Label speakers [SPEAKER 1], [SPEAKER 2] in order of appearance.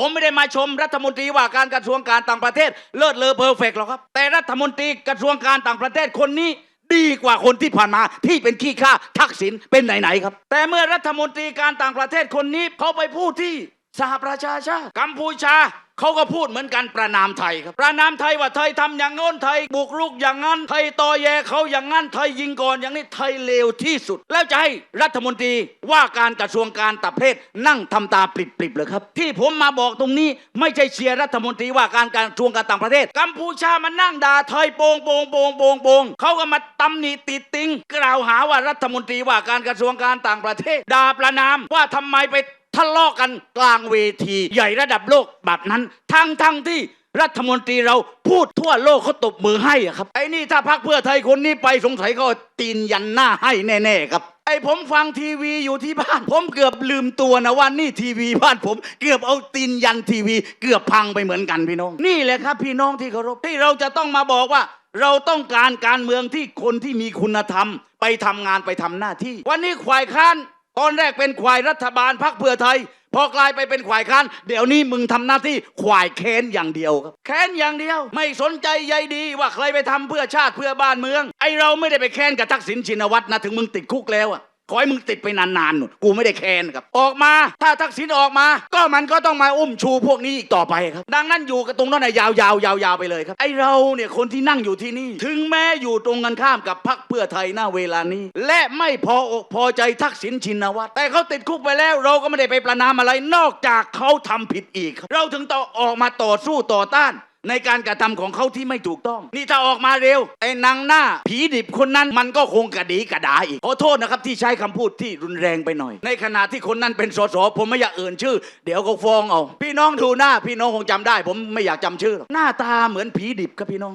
[SPEAKER 1] ผมไม่ได้มาชมรัฐมนตรีว่าการกระทรวงการต่างประเทศ เลิศเลอเพอร์เฟกหรอกครับ แต่รัฐมนตรีกระทรวงการต่างประเทศคนนี้ดีกว่าคนที่ผ่านมาที่เป็นขี้ข้าทักษิณเป็นไหนๆครับ แต่เมื่อรัฐมนตรีการต่างประเทศคนนี้เขาไปพูดที่ สหประชาชาติกัมพูชาเขาก็พูดเหมือนกันประนามไทยครับประนามไทยว่าไทยทำอย่างโน้นไทยบุกรุกอย่างนั้น ไทยตอแยเขาอย่างนั้นไทยยิงก่อนอย่างนี้ไทยเลวที่สุด แล้วจะให้รัฐมนตรีว่าการกระทรวงการต่างประเทศนั่งทำตาปริบๆเลยครับ ที่ผมมาบอกตรงนี้ไม่ใช่เชียร์รัฐมนตรีว่าการกระทรวงการต่างประเทศ กัมพูชามันนั่งด่าไทยโปงโปงโปงโปงโปงเขาก็มาตำหนิติดติงกล่าวหาว่ารัฐมนตรีว่าการกระทรวงการต่างประเทศด่าประนามว่าทำไมไป ทะเลาะกันกลางเวทีใหญ่ระดับโลกแบบนั้น ทั้งทั้งที่รัฐมนตรีเราพูดทั่วโลกเขาตบมือให้อะครับ ไอ้นี่ถ้าพักเพื่อไทยคนนี้ไปสงสัยก็ตีนยันหน้าให้แน่ๆครับ ไอ้ผมฟังทีวีอยู่ที่บ้าน ผมเกือบลืมตัวนะว่านี่ทีวีบ้านผม เกือบเอาตีนยันทีวี เกือบพังไปเหมือนกันพี่น้อง นี่แหละครับ พี่น้องที่เคารพที่เราจะต้องมาบอกว่า เราต้องการการเมืองที่คนที่มีคุณธรรม ไปทำงานไปทำหน้าที่ วันนี้ควายค้าน ตอนแรกเป็นควายรัฐบาลพักเพื่อไทย พอกลายไปเป็นควายค้าน เดี๋ยวนี้มึงทำหน้าที่ควายแค้นอย่างเดียวครับแค้นอย่างเดียว ไม่สนใจใยดีว่าใครไปทำเพื่อชาติเพื่อบ้านเมือง ไอเราไม่ได้ไปแค้นกับทักษิณชินวัตรนะถึงมึงติดคุกแล้วอะ ขอให้มึงติดไปนานๆหนุนกูไม่ได้แค้นครับ ออกมา ถ้าทักษิณออกมา ก็มันก็ต้องมาอุ้มชูพวกนี้อีกต่อไปครับ ดังนั้นอยู่กับตรงนั้นนะยาวๆยาวๆไปเลยครับ ไอเราเนี่ยคนที่นั่งอยู่ที่นี่ ถึงแม้อยู่ตรงกันข้ามกับพรรคเพื่อไทยหน้าเวลานี้ และไม่พออกพอใจทักษิณชินวัตรแต่เขาติดคุกไปแล้วเราก็ไม่ได้ไปประนามอะไรนอกจากเขาทำผิดอีก เราถึงต้องออกมาต่อสู้ต่อต้าน ในการกระทำของเขาที่ไม่ถูกต้อง นี่ถ้าออกมาเร็ว ไอ้นางหน้า ผีดิบคนนั้นมันก็คงกระดีกระดาอีกขอโทษนะครับที่ใช้คำพูดที่รุนแรงไปหน่อย ในขณะที่คนนั้นเป็นสสผมไม่อยากเอ่ยชื่อ เดี๋ยวก็ฟ้องเอา พี่น้องดูหน้าพี่น้องคงจำได้ ผมไม่อยากจำชื่อหรอกหน้าตาเหมือนผีดิบครับพี่น้อง